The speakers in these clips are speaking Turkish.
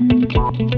Música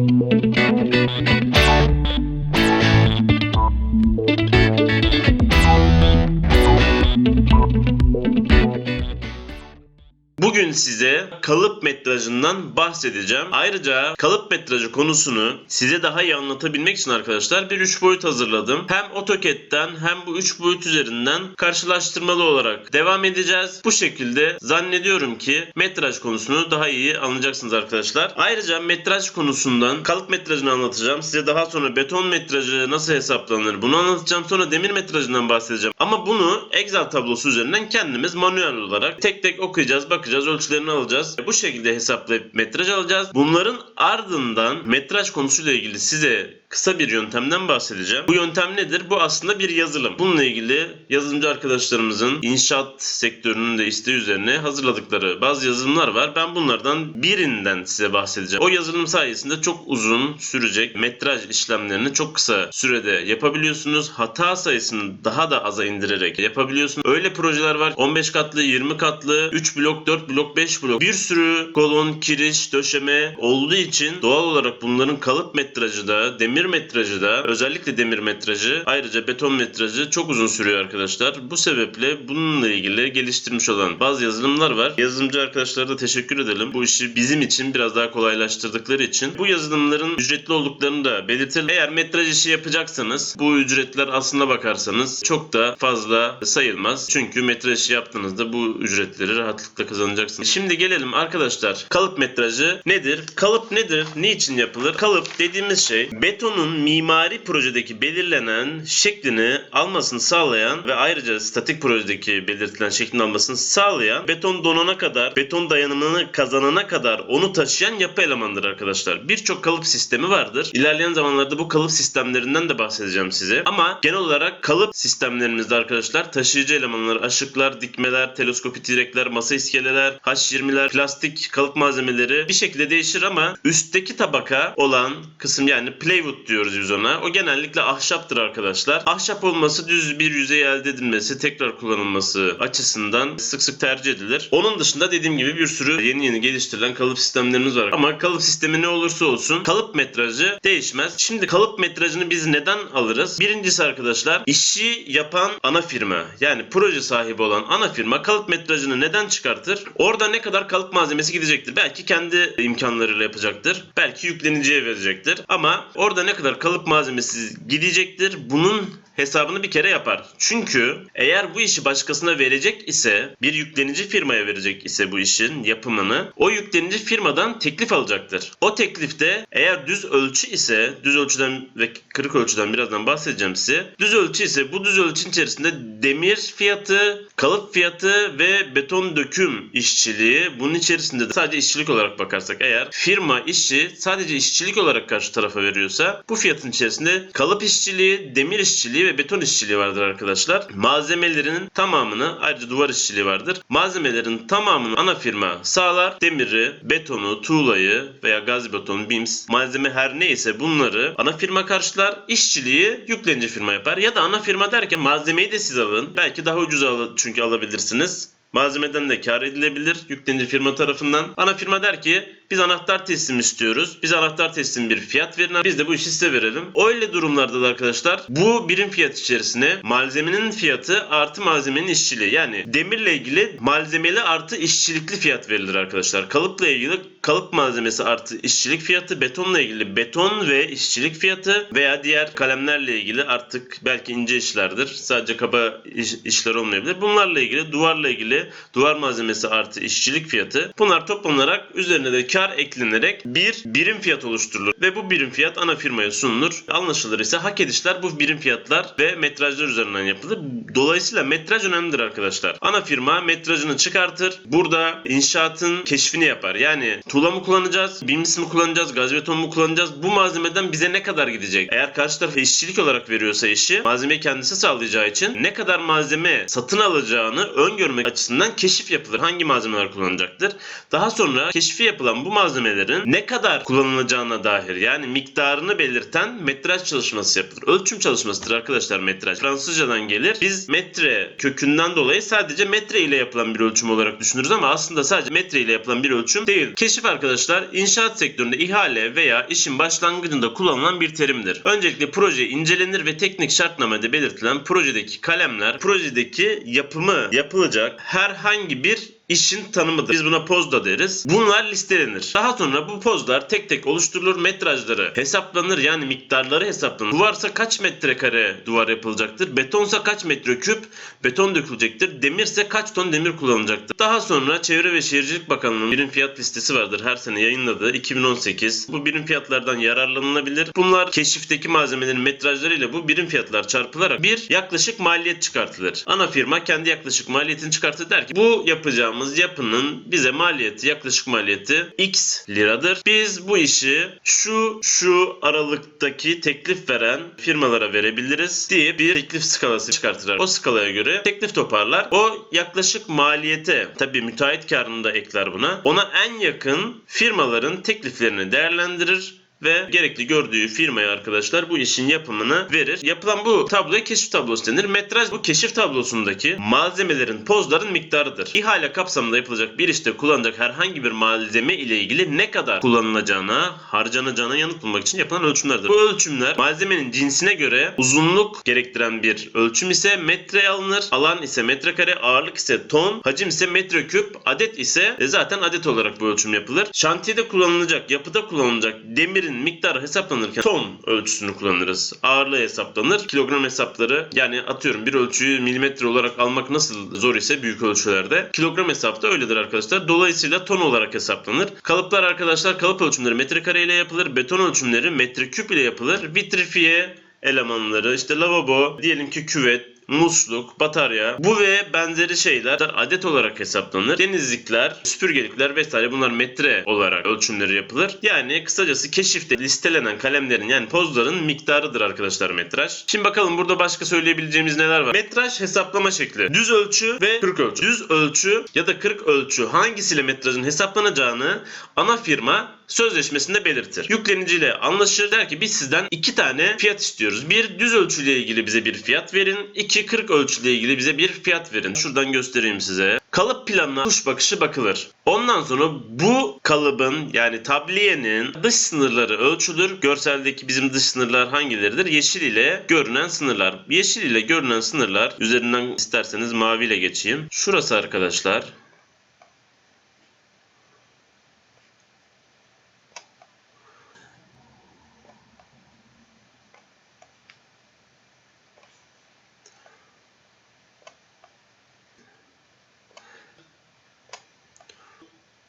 Bugün size kalıp metrajından bahsedeceğim. Ayrıca kalıp metrajı konusunu size daha iyi anlatabilmek için arkadaşlar bir 3 boyut hazırladım. Hem AutoCAD'den hem bu 3 boyut üzerinden karşılaştırmalı olarak devam edeceğiz. Bu şekilde zannediyorum ki metraj konusunu daha iyi anlayacaksınız arkadaşlar. Ayrıca metraj konusundan kalıp metrajını anlatacağım. Size daha sonra beton metrajı nasıl hesaplanır bunu anlatacağım. Sonra demir metrajından bahsedeceğim. Ama bunu Excel tablosu üzerinden kendimiz manuel olarak tek tek okuyacağız, bakacağız, ölçülerini alacağız. Bu şekilde hesaplayıp metraj alacağız. Bunların ardından metraj konusuyla ilgili size kısa bir yöntemden bahsedeceğim. Bu yöntem nedir? Bu aslında bir yazılım. Bununla ilgili yazılımcı arkadaşlarımızın inşaat sektörünün de isteği üzerine hazırladıkları bazı yazılımlar var. Ben bunlardan birinden size bahsedeceğim. O yazılım sayesinde çok uzun sürecek metraj işlemlerini çok kısa sürede yapabiliyorsunuz. Hata sayısını daha da aza indirerek yapabiliyorsunuz. Öyle projeler var. 15 katlı, 20 katlı, 3 blok, 4 blok, 5 blok. Bir sürü kolon, kiriş, döşeme olduğu için doğal olarak bunların kalıp metrajı da, demir metrajı da, özellikle demir metrajı, ayrıca beton metrajı çok uzun sürüyor arkadaşlar. Bu sebeple bununla ilgili geliştirmiş olan bazı yazılımlar var. Yazılımcı arkadaşlara da teşekkür edelim. Bu işi bizim için biraz daha kolaylaştırdıkları için. Bu yazılımların ücretli olduklarını da belirtelim. Eğer metraj işi yapacaksanız bu ücretler aslına bakarsanız çok da fazla sayılmaz. Çünkü metraj işi yaptığınızda bu ücretleri rahatlıkla kazanacaksınız. Şimdi gelelim arkadaşlar. Kalıp metrajı nedir? Kalıp nedir? Niçin yapılır? Kalıp dediğimiz şey betonun mimari projedeki belirlenen şeklini almasını sağlayan ve ayrıca statik projedeki belirtilen şeklini almasını sağlayan beton donana kadar, beton dayanımını kazanana kadar onu taşıyan yapı elemandır arkadaşlar. Birçok kalıp sistemi vardır. İlerleyen zamanlarda bu kalıp sistemlerinden de bahsedeceğim size. Ama genel olarak kalıp sistemlerimizde arkadaşlar taşıyıcı elemanlar, aşıklar, dikmeler, teleskopik direkler, masa iskeleler, H20'ler, plastik kalıp malzemeleri bir şekilde değişir ama üstteki tabaka olan kısım yani plywood diyoruz biz ona. O genellikle ahşaptır arkadaşlar. Ahşap olması düz bir yüzey elde edilmesi, tekrar kullanılması açısından sık sık tercih edilir. Onun dışında dediğim gibi bir sürü yeni yeni geliştirilen kalıp sistemlerimiz var. Ama kalıp sistemi ne olursa olsun kalıp metrajı değişmez. Şimdi kalıp metrajını biz neden alırız? Birincisi arkadaşlar işi yapan ana firma yani proje sahibi olan ana firma kalıp metrajını neden çıkartır? Orada ne kadar kalıp malzemesi gidecektir? Belki kendi imkanlarıyla yapacaktır. Belki yükleniciye verecektir. Ama orada ne kadar kalıp malzemesi gidecektir? Bunun hesabını bir kere yapar. Çünkü eğer bu işi başkasına verecek ise bir yüklenici firmaya verecek ise bu işin yapımını o yüklenici firmadan teklif alacaktır. O teklifte eğer düz ölçü ise düz ölçüden ve kırık ölçüden birazdan bahsedeceğim size. Düz ölçü ise bu düz ölçünün içerisinde demir fiyatı, kalıp fiyatı ve beton döküm işçiliği bunun içerisinde de sadece işçilik olarak bakarsak eğer firma işçi sadece işçilik olarak karşı tarafa veriyorsa bu fiyatın içerisinde kalıp işçiliği, demir işçiliği ve beton işçiliği vardır arkadaşlar. Malzemelerin tamamını ayrıca duvar işçiliği vardır. Malzemelerin tamamını ana firma sağlar. Demiri, betonu, tuğlayı veya gaz beton, bims malzeme her neyse bunları ana firma karşılar. İşçiliği yüklenici firma yapar. Ya da ana firma derken malzemeyi de siz alın. Belki daha ucuz al çünkü alabilirsiniz. Malzemeden de kar edilebilir yüklenici firma tarafından. Ana firma der ki biz anahtar teslim istiyoruz. Biz anahtar teslim bir fiyat verin. Biz de bu işi size verelim. Öyle durumlarda da arkadaşlar bu birim fiyat içerisine malzemenin fiyatı artı malzemenin işçiliği. Yani demirle ilgili malzemeli artı işçilikli fiyat verilir arkadaşlar. Kalıpla ilgili kalıp malzemesi artı işçilik fiyatı, betonla ilgili beton ve işçilik fiyatı veya diğer kalemlerle ilgili artık belki ince işlerdir. Sadece kaba iş, işler olmayabilir. Bunlarla ilgili duvarla ilgili duvar malzemesi artı işçilik fiyatı. Bunlar toplanarak üzerine de kar eklenerek bir birim fiyat oluşturulur ve bu birim fiyat ana firmaya sunulur. Anlaşılır ise hak edişler bu birim fiyatlar ve metrajlar üzerinden yapılır. Dolayısıyla metraj önemlidir arkadaşlar. Ana firma metrajını çıkartır. Burada inşaatın keşfini yapar. Yani tuğla mı kullanacağız, bims mi kullanacağız, gaz beton mu kullanacağız? Bu malzemeden bize ne kadar gidecek? Eğer karşı taraf işçilik olarak veriyorsa işi, malzemeyi kendisi sağlayacağı için ne kadar malzeme satın alacağını öngörmek açısından keşif yapılır. Hangi malzemeler kullanacaktır? Daha sonra keşfi yapılan bu malzemelerin ne kadar kullanılacağına dair yani miktarını belirten metraj çalışması yapılır. Ölçüm çalışmasıdır arkadaşlar metraj. Fransızcadan gelir. Biz metre kökünden dolayı sadece metre ile yapılan bir ölçüm olarak düşünürüz ama aslında sadece metre ile yapılan bir ölçüm değil. Keşif arkadaşlar inşaat sektöründe ihale veya işin başlangıcında kullanılan bir terimdir. Öncelikle proje incelenir ve teknik şartnamede belirtilen projedeki kalemler projedeki yapımı yapılacak herhangi bir işin tanımıdır. Biz buna poz da deriz. Bunlar listelenir. Daha sonra bu pozlar tek tek oluşturulur. Metrajları hesaplanır. Yani miktarları hesaplanır. Duvarsa kaç metrekare duvar yapılacaktır? Betonsa kaç metreküp beton dökülecektir? Demirse kaç ton demir kullanılacaktır? Daha sonra Çevre ve Şehircilik Bakanlığı'nın birim fiyat listesi vardır. Her sene yayınladığı 2018. Bu birim fiyatlardan yararlanılabilir. Bunlar keşifteki malzemelerin metrajlarıyla bu birim fiyatlar çarpılarak bir yaklaşık maliyet çıkartılır. Ana firma kendi yaklaşık maliyetini çıkartır der ki bu yapacağım yapacağımız yapının bize maliyeti yaklaşık maliyeti x liradır. Biz bu işi şu şu aralıktaki teklif veren firmalara verebiliriz diye bir teklif skalası çıkartırlar. O skalaya göre teklif toparlar. O yaklaşık maliyete tabii müteahhit karını da ekler buna. Ona en yakın firmaların tekliflerini değerlendirir ve gerekli gördüğü firmaya arkadaşlar bu işin yapımını verir. Yapılan bu tabloya keşif tablosu denir. Metraj bu keşif tablosundaki malzemelerin, pozların miktarıdır. İhale kapsamında yapılacak bir işte kullanılacak herhangi bir malzeme ile ilgili ne kadar kullanılacağına, harcanacağına yanıt bulmak için yapılan ölçümlerdir. Bu ölçümler malzemenin cinsine göre uzunluk gerektiren bir ölçüm ise metre alınır. Alan ise metrekare, ağırlık ise ton, hacim ise metreküp, adet ise e, zaten adet olarak bu ölçüm yapılır. Şantiyede kullanılacak, yapıda kullanılacak demir demirin miktarı hesaplanırken ton ölçüsünü kullanırız. Ağırlığı hesaplanır. Kilogram hesapları yani atıyorum bir ölçüyü milimetre olarak almak nasıl zor ise büyük ölçülerde. Kilogram hesapta öyledir arkadaşlar. Dolayısıyla ton olarak hesaplanır. Kalıplar arkadaşlar kalıp ölçümleri metrekare ile yapılır. Beton ölçümleri metreküp ile yapılır. Vitrifiye elemanları işte lavabo diyelim ki küvet musluk, batarya bu ve benzeri şeyler adet olarak hesaplanır. Denizlikler, süpürgelikler vesaire bunlar metre olarak ölçümleri yapılır. Yani kısacası keşifte listelenen kalemlerin yani pozların miktarıdır arkadaşlar metraj. Şimdi bakalım burada başka söyleyebileceğimiz neler var. Metraj hesaplama şekli. Düz ölçü ve kırık ölçü. Düz ölçü ya da kırık ölçü hangisiyle metrajın hesaplanacağını ana firma sözleşmesinde belirtir. Yükleniciyle anlaşır der ki biz sizden iki tane fiyat istiyoruz. Bir düz ölçüyle ilgili bize bir fiyat verin. İki kırık ölçüyle ilgili bize bir fiyat verin. Şuradan göstereyim size. Kalıp planına kuş bakışı bakılır. Ondan sonra bu kalıbın yani tabliyenin dış sınırları ölçülür. Görseldeki bizim dış sınırlar hangileridir? Yeşil ile görünen sınırlar. Yeşil ile görünen sınırlar üzerinden isterseniz mavi ile geçeyim. Şurası arkadaşlar.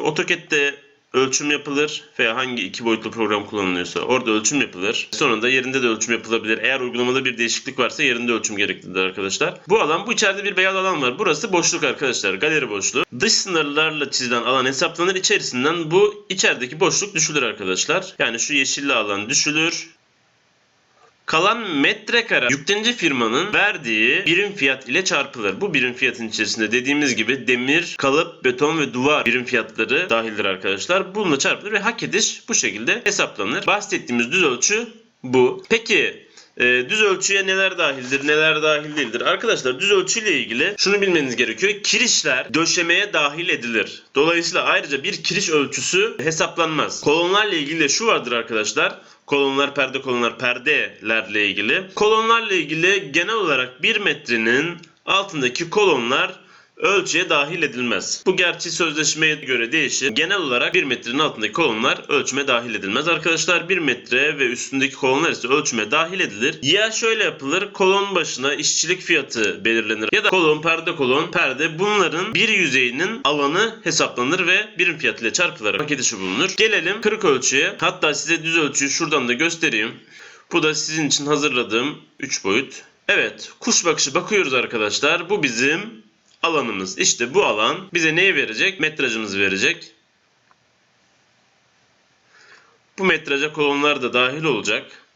AutoCAD'de ölçüm yapılır veya hangi iki boyutlu program kullanılıyorsa orada ölçüm yapılır. Sonra da yerinde de ölçüm yapılabilir. Eğer uygulamada bir değişiklik varsa yerinde ölçüm gereklidir arkadaşlar. Bu alan bu içeride bir beyaz alan var. Burası boşluk arkadaşlar. Galeri boşluğu. Dış sınırlarla çizilen alan hesaplanır. İçerisinden bu içerideki boşluk düşülür arkadaşlar. Yani şu yeşilli alan düşülür. Kalan metrekare yüklenici firmanın verdiği birim fiyat ile çarpılır. Bu birim fiyatın içerisinde dediğimiz gibi demir, kalıp, beton ve duvar birim fiyatları dahildir arkadaşlar. Bununla çarpılır ve hak ediş bu şekilde hesaplanır. Bahsettiğimiz düz ölçü bu. Peki e, düz ölçüye neler dahildir, neler dahil değildir? Arkadaşlar düz ölçüyle ilgili şunu bilmeniz gerekiyor. Kirişler döşemeye dahil edilir. Dolayısıyla ayrıca bir kiriş ölçüsü hesaplanmaz. Kolonlarla ilgili de şu vardır arkadaşlar kolonlar, perde kolonlar, perdelerle ilgili. Kolonlarla ilgili genel olarak 1 metrenin altındaki kolonlar ölçüye dahil edilmez. Bu gerçi sözleşmeye göre değişir. Genel olarak 1 metrenin altındaki kolonlar ölçüme dahil edilmez. Arkadaşlar 1 metre ve üstündeki kolonlar ise ölçüme dahil edilir. Ya şöyle yapılır. Kolon başına işçilik fiyatı belirlenir. Ya da kolon, perde kolon, perde bunların bir yüzeyinin alanı hesaplanır ve birim fiyat ile çarpılarak paket bulunur. Gelelim kırık ölçüye. Hatta size düz ölçüyü şuradan da göstereyim. Bu da sizin için hazırladığım 3 boyut. Evet, kuş bakışı bakıyoruz arkadaşlar. Bu bizim alanımız. İşte bu alan bize neyi verecek? Metrajımızı verecek. Bu metraja kolonlar da dahil olacak.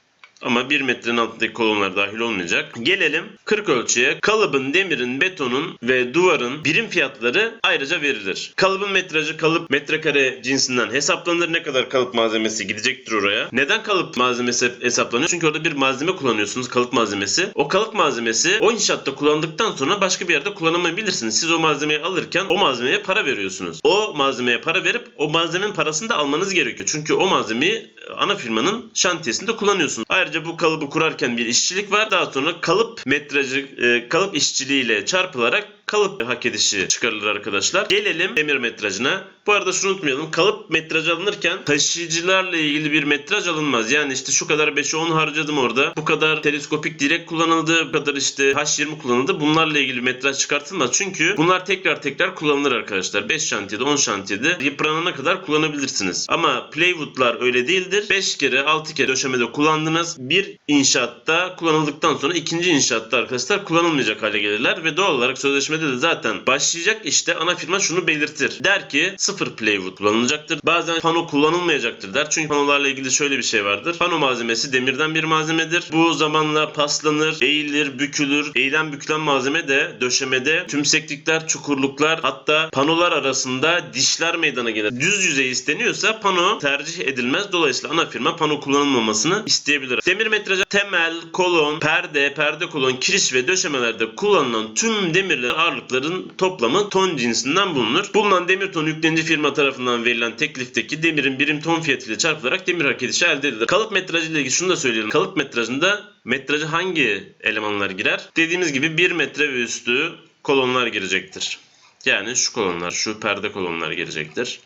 Ama 1 metrenin altındaki kolonlar dahil olmayacak. Gelelim 40 ölçüye. Kalıbın, demirin, betonun ve duvarın birim fiyatları ayrıca verilir. Kalıbın metrajı kalıp metrekare cinsinden hesaplanır. Ne kadar kalıp malzemesi gidecektir oraya. Neden kalıp malzemesi hesaplanıyor? Çünkü orada bir malzeme kullanıyorsunuz. Kalıp malzemesi. O kalıp malzemesi o inşaatta kullandıktan sonra başka bir yerde kullanamayabilirsiniz. Siz o malzemeyi alırken o malzemeye para veriyorsunuz. O malzemeye para verip o malzemenin parasını da almanız gerekiyor. Çünkü o malzemeyi ana firmanın şantiyesinde kullanıyorsunuz. Ayrıca bu kalıbı kurarken bir işçilik var. Daha sonra kalıp metrajı, e, kalıp işçiliğiyle çarpılarak kalıp hak edişi çıkarılır arkadaşlar. Gelelim demir metrajına. Bu arada şunu unutmayalım. Kalıp metrajı alınırken taşıyıcılarla ilgili bir metraj alınmaz. Yani işte şu kadar 5'e 10 harcadım orada. Bu kadar teleskopik direk kullanıldı. Bu kadar işte H20 kullanıldı. Bunlarla ilgili metraj çıkartılmaz. Çünkü bunlar tekrar tekrar kullanılır arkadaşlar. 5 şantiyede 10 şantiyede yıpranana kadar kullanabilirsiniz. Ama plywoodlar öyle değildir. 5 kere 6 kere döşemede kullandınız. Bir inşaatta kullanıldıktan sonra ikinci inşaatta arkadaşlar kullanılmayacak hale gelirler ve doğal olarak sözleşmede de zaten başlayacak işte ana firma şunu belirtir. Der ki sıfır plywood kullanılacaktır. Bazen pano kullanılmayacaktır der. Çünkü panolarla ilgili şöyle bir şey vardır. Pano malzemesi demirden bir malzemedir. Bu zamanla paslanır, eğilir, bükülür. Eğilen bükülen malzeme de döşemede tümseklikler, çukurluklar hatta panolar arasında dişler meydana gelir. Düz yüzey isteniyorsa pano tercih edilmez. Dolayısıyla ana firma pano kullanılmamasını isteyebilir. Demir metrajı temel, kolon, perde, perde kolon, kiriş ve döşemelerde kullanılan tüm demirler ağırlıkların toplamı ton cinsinden bulunur. Bulunan demir tonu yüklenici firma tarafından verilen teklifteki demirin birim ton fiyatıyla çarpılarak demir hak edişi elde edilir. Kalıp metrajı ile ilgili şunu da söyleyelim. Kalıp metrajında metrajı hangi elemanlar girer? Dediğimiz gibi 1 metre ve üstü kolonlar girecektir. Yani şu kolonlar, şu perde kolonlar girecektir.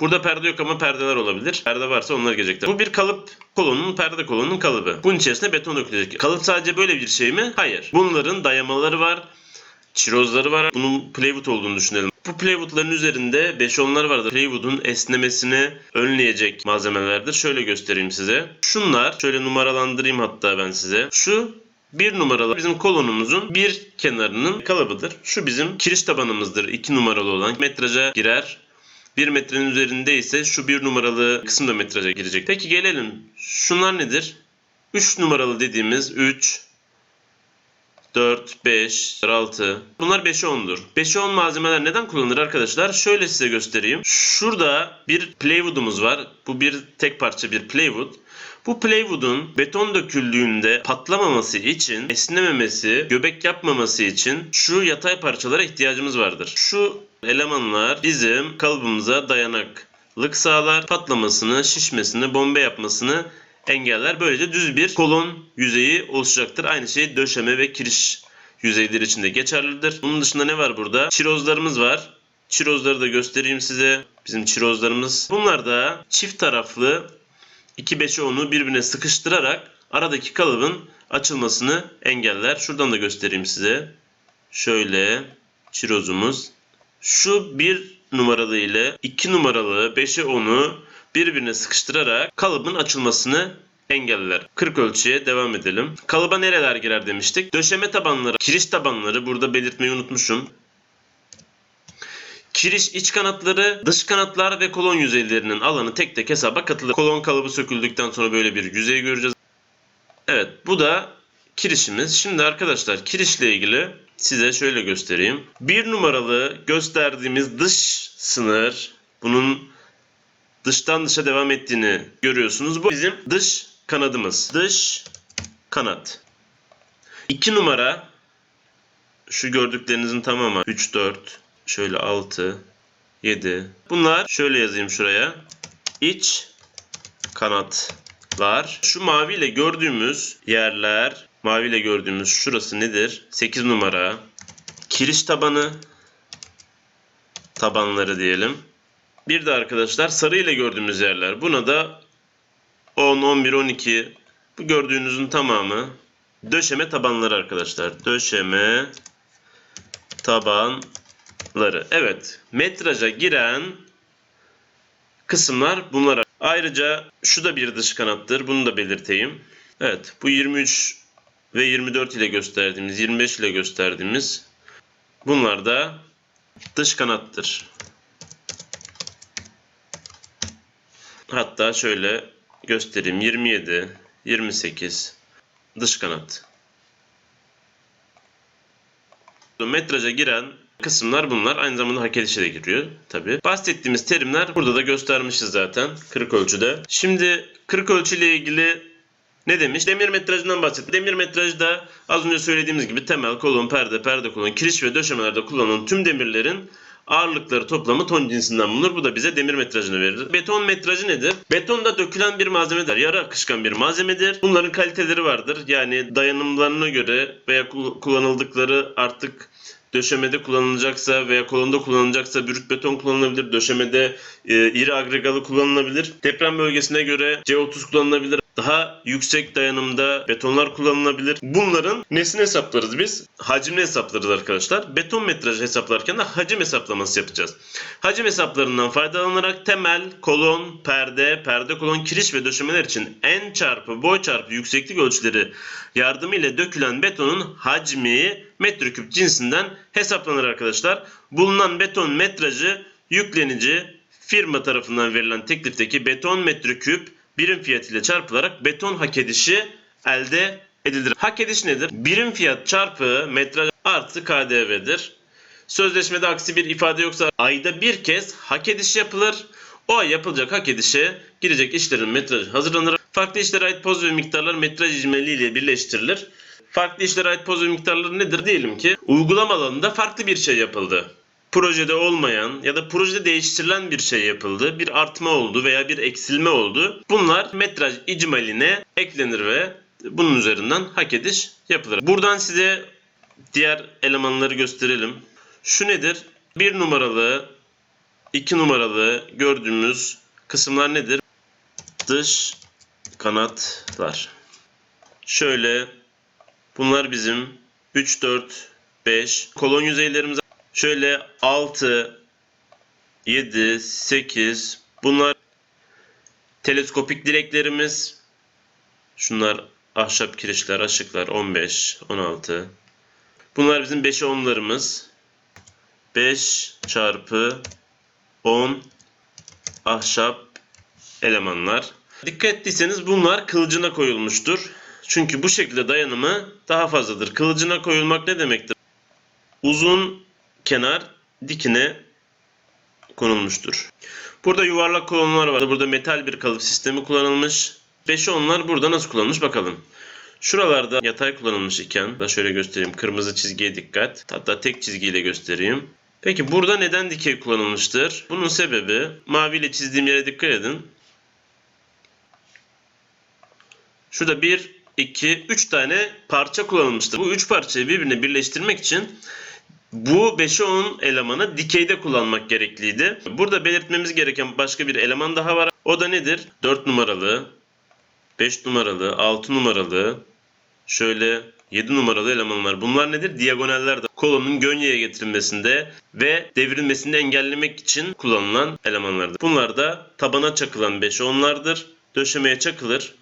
Burada perde yok ama perdeler olabilir. Perde varsa onlar gelecektir. Bu bir kalıp kolonun, perde kolonunun kalıbı. Bunun içerisine beton dökülecek. Kalıp sadece böyle bir şey mi? Hayır. Bunların dayamaları var. Çirozları var. Bunun plywood olduğunu düşünelim. Bu plywoodların üzerinde 5-10'lar vardır. Plywood'un esnemesini önleyecek malzemelerdir. Şöyle göstereyim size. Şunlar, şöyle numaralandırayım hatta ben size. Şu bir numaralı bizim kolonumuzun bir kenarının kalıbıdır. Şu bizim kiriş tabanımızdır. 2 numaralı olan metraja girer. 1 metrenin üzerinde ise şu bir numaralı kısım da metraja girecek. Peki gelelim. Şunlar nedir? 3 numaralı dediğimiz 3, 4, 5, 6. Bunlar 5'e 10'dur. 5'e 10 malzemeler neden kullanılır arkadaşlar? Şöyle size göstereyim. Şurada bir plywood'umuz var. Bu bir tek parça bir plywood. Bu plywood'un beton döküldüğünde patlamaması için, esnememesi, göbek yapmaması için şu yatay parçalara ihtiyacımız vardır. Şu elemanlar bizim kalıbımıza dayanıklık sağlar. Patlamasını, şişmesini, bombe yapmasını engeller. Böylece düz bir kolon yüzeyi oluşacaktır. Aynı şey döşeme ve kiriş yüzeyleri için de geçerlidir. Bunun dışında ne var burada? Çirozlarımız var. Çirozları da göstereyim size. Bizim çirozlarımız. Bunlar da çift taraflı 2 5'e 10'u birbirine sıkıştırarak aradaki kalıbın açılmasını engeller. Şuradan da göstereyim size. Şöyle çirozumuz. Şu bir numaralı ile 2 numaralı 5'e 10'u birbirine sıkıştırarak kalıbın açılmasını engeller. 40 ölçüye devam edelim. Kalıba nereler girer demiştik. Döşeme tabanları, kiriş tabanları burada belirtmeyi unutmuşum. Kiriş iç kanatları, dış kanatlar ve kolon yüzeylerinin alanı tek tek hesaba katılır. Kolon kalıbı söküldükten sonra böyle bir yüzey göreceğiz. Evet bu da kirişimiz. Şimdi arkadaşlar kirişle ilgili size şöyle göstereyim. Bir numaralı gösterdiğimiz dış sınır bunun dıştan dışa devam ettiğini görüyorsunuz. Bu bizim dış kanadımız. Dış kanat. 2 numara şu gördüklerinizin tamamı 3 4 şöyle 6 7 bunlar şöyle yazayım şuraya. İç kanatlar. Şu maviyle gördüğümüz yerler, maviyle gördüğümüz şurası nedir? 8 numara. Kiriş tabanı tabanları diyelim. Bir de arkadaşlar sarı ile gördüğümüz yerler. Buna da 10, 11, 12 bu gördüğünüzün tamamı döşeme tabanları arkadaşlar. Döşeme tabanları. Evet. Metraja giren kısımlar bunlar. Ayrıca şu da bir dış kanattır. Bunu da belirteyim. Evet. Bu 23 ve 24 ile gösterdiğimiz, 25 ile gösterdiğimiz bunlar da dış kanattır. Hatta şöyle göstereyim. 27, 28. Dış kanat. Metraja giren kısımlar bunlar. Aynı zamanda hak edişe de giriyor tabi. Bahsettiğimiz terimler burada da göstermişiz zaten kırık ölçüde. Şimdi kırık ölçüyle ilgili ne demiş? Demir metrajından bahsetti. Demir metrajda az önce söylediğimiz gibi temel, kolon, perde, perde kolon, kiriş ve döşemelerde kullanılan tüm demirlerin ağırlıkları toplamı ton cinsinden bulunur. Bu da bize demir metrajını verir. Beton metrajı nedir? Beton da dökülen bir malzemedir. Yarı akışkan bir malzemedir. Bunların kaliteleri vardır. Yani dayanımlarına göre veya kul- kullanıldıkları artık döşemede kullanılacaksa veya kolonda kullanılacaksa brüt beton kullanılabilir. Döşemede e, iri agregalı kullanılabilir. Deprem bölgesine göre C30 kullanılabilir. Daha yüksek dayanımda betonlar kullanılabilir. Bunların nesini hesaplarız biz? Hacmini hesaplarız arkadaşlar. Beton metrajı hesaplarken de hacim hesaplaması yapacağız. Hacim hesaplarından faydalanarak temel, kolon, perde, perde kolon, kiriş ve döşemeler için en çarpı boy çarpı yükseklik ölçüleri yardımıyla dökülen betonun hacmi metreküp cinsinden hesaplanır arkadaşlar. Bulunan beton metrajı yüklenici firma tarafından verilen teklifteki beton metreküp birim fiyat ile çarpılarak beton hak edişi elde edilir. Hak ediş nedir? Birim fiyat çarpı metraj artı KDV'dir. Sözleşmede aksi bir ifade yoksa ayda bir kez hak ediş yapılır. O ay yapılacak hak edişe girecek işlerin metrajı hazırlanır. Farklı işlere ait poz ve miktarlar metraj ile birleştirilir. Farklı işlere ait poz ve miktarları nedir? Diyelim ki uygulama alanında farklı bir şey yapıldı. Projede olmayan ya da projede değiştirilen bir şey yapıldı. Bir artma oldu veya bir eksilme oldu. Bunlar metraj icmaline eklenir ve bunun üzerinden hak ediş yapılır. Buradan size diğer elemanları gösterelim. Şu nedir? Bir numaralı, iki numaralı gördüğümüz kısımlar nedir? Dış kanatlar. Şöyle bunlar bizim 3, 4, 5 kolon yüzeylerimiz. Şöyle 6, 7, 8 bunlar teleskopik direklerimiz. Şunlar ahşap kirişler, aşıklar 15, 16. Bunlar bizim 5'e 10'larımız. 5 çarpı 10 ahşap elemanlar. Dikkat ettiyseniz bunlar kılıcına koyulmuştur. Çünkü bu şekilde dayanımı daha fazladır. Kılıcına koyulmak ne demektir? Uzun kenar dikine konulmuştur. Burada yuvarlak kolonlar var. Burada metal bir kalıp sistemi kullanılmış. 5'e 10'lar burada nasıl kullanılmış bakalım. Şuralarda yatay kullanılmış iken da şöyle göstereyim. Kırmızı çizgiye dikkat. Hatta tek çizgiyle göstereyim. Peki burada neden dikey kullanılmıştır? Bunun sebebi maviyle çizdiğim yere dikkat edin. Şurada 1, 2, 3 tane parça kullanılmıştır. Bu 3 parçayı birbirine birleştirmek için bu 5'e 10 elemanı dikeyde kullanmak gerekliydi. Burada belirtmemiz gereken başka bir eleman daha var. O da nedir? 4 numaralı, 5 numaralı, 6 numaralı, şöyle 7 numaralı elemanlar. Bunlar nedir? Diagonaller de kolonun gönyeye getirilmesinde ve devrilmesini engellemek için kullanılan elemanlardır. Bunlar da tabana çakılan 5'e 10'lardır. Döşemeye çakılır.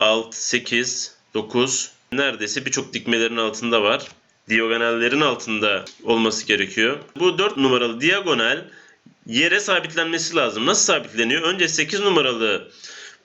6, 8, 9 neredeyse birçok dikmelerin altında var. Diagonallerin altında olması gerekiyor. Bu 4 numaralı diagonal yere sabitlenmesi lazım. Nasıl sabitleniyor? Önce 8 numaralı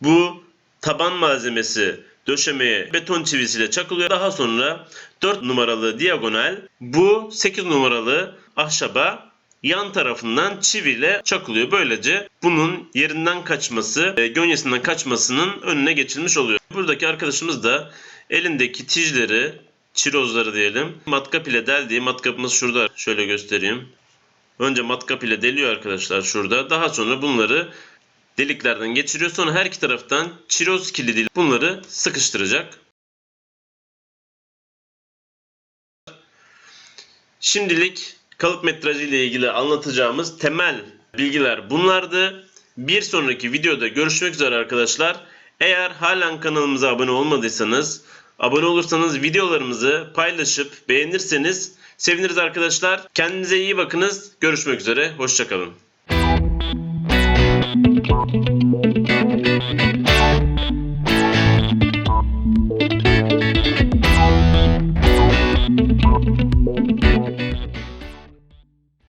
bu taban malzemesi döşemeye beton çivisiyle çakılıyor. Daha sonra 4 numaralı diagonal bu 8 numaralı ahşaba yan tarafından çiviyle çakılıyor. Böylece bunun yerinden kaçması, e, gönyesinden kaçmasının önüne geçilmiş oluyor. Buradaki arkadaşımız da elindeki tijleri, çirozları diyelim, matkap ile deldiği matkapımız şurada. Şöyle göstereyim. Önce matkap ile deliyor arkadaşlar şurada. Daha sonra bunları deliklerden geçiriyor. Sonra her iki taraftan çiroz kilidiyle bunları sıkıştıracak. Şimdilik kalıp metrajı ile ilgili anlatacağımız temel bilgiler bunlardı. Bir sonraki videoda görüşmek üzere arkadaşlar. Eğer halen kanalımıza abone olmadıysanız, abone olursanız videolarımızı paylaşıp beğenirseniz seviniriz arkadaşlar. Kendinize iyi bakınız. Görüşmek üzere. Hoşçakalın.